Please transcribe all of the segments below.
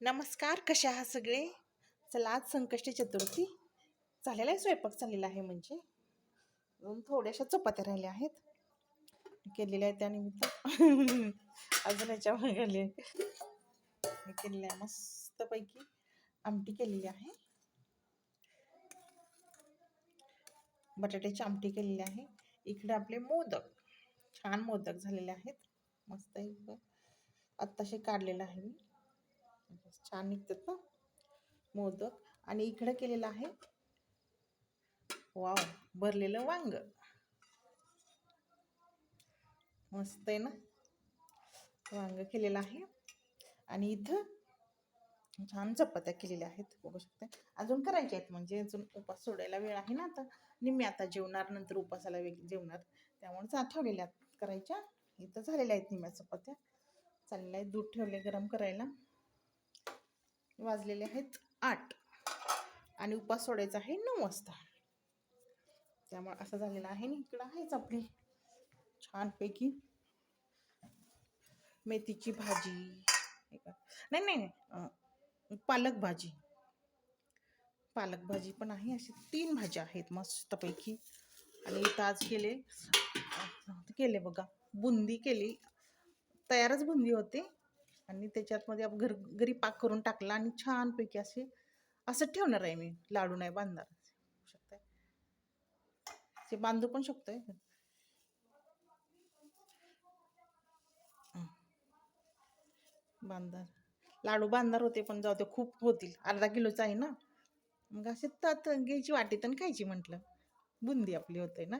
नमस्कार कशा आहात सगळे? चला आज संकष्टी चतुर्थी झालेला आहे स्वयंपाक चाललेला आहे म्हणजे. अजून थोड्याशा चपात्या राहिल्या आहेत. केलेल्या आहेत त्यानिमित्त अजून याच्या गेले केलेल्या आहे मस्तपैकी आमटी केलेली आहे. बटाट्याची आमटी केलेली आहे. इकडे आपले मोदक छान मोदक झालेले आहेत. मस्त आत्ताशी काढलेला काढलेलं आहे मी. म्हणजे छान निघतात ना? मोदक. आणि इकडं केलेलं आहे. वाव भरलेलं वांग. मस्त आहे ना? वांग केलेलं आहे. आणि इथं छान चपात्या केलेल्या आहेत. बघू शकते. अजून करायच्या आहेत. म्हणजे अजून उपास सोडायला वेळ आहे ना आता. निम्मी आता जेवणार नंतर उपासाला वेग जेवणार. त्यामुळे आठवलेल्या करायच्या. इथं झालेल्या आहेत निम्म्या चपात्या. चाललेल्या आहेत. दूध ठेवले गरम करायला. वाजलेले आहेत आठ. आणि उपास सोडायचा आहे नऊ वाजता. त्यामुळे असं झालेलं आहे ना इकडं आहेच आपली. छानपैकी मेथीची भाजी. नाही नाही नाही. पालक भाजी. पालक भाजी पण आहे. अशी तीन भाज्या आहेत मस्तपैकी. आणि इथं आज केले केले बघा. बुंदी केली. तयारच बुंदी होते. आणि त्याच्यातमध्ये घर घरी पाक करून टाकला आणि छानपैकी असे असं ठेवणार आहे मी लाडू नाही बांधणार. शकताय. ते बांधू पण शकतोय. बांधार लाडू बांधार होते पण जाऊ ते खूप होतील. अर्धा किलोचं आहे ना? मग असे तात घ्यायची वाटीत आणि खायची म्हटलं. बुंदी आपली होते ना?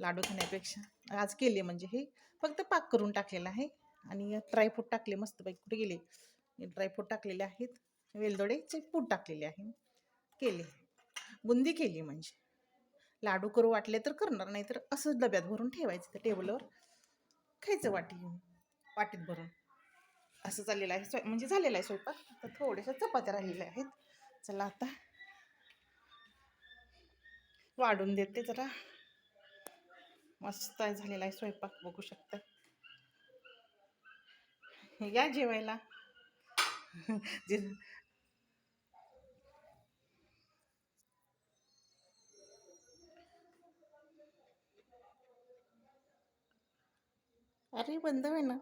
लाडू खाण्यापेक्षा. आज केले म्हणजे हे. फक्त पाक करून टाकलेला आहे. आणि ड्रायफ्रूट टाकले मस्तपैकी कुठे गेले? ड्रायफ्रूट टाकलेले आहेत. वेलदोडेचे पूड टाकलेले आहे. केले. बुंदी केली म्हणजे. लाडू करू वाटले तर करणार नाही तर असंच डब्यात भरून ठेवायचं त्या टेबलवर. खायचं वाटी वाटीत भरून. असं चाललेलं आहे स्वय म्हणजे झालेलं आहे स्वयंपाक. तर थोड्याशा चपात्या राहिलेल्या आहेत. चला आता वाढून देते जरा. मस्त झालेला आहे स्वयंपाक बघू शकता. या जेवायला. जे अरे बंद आहे ना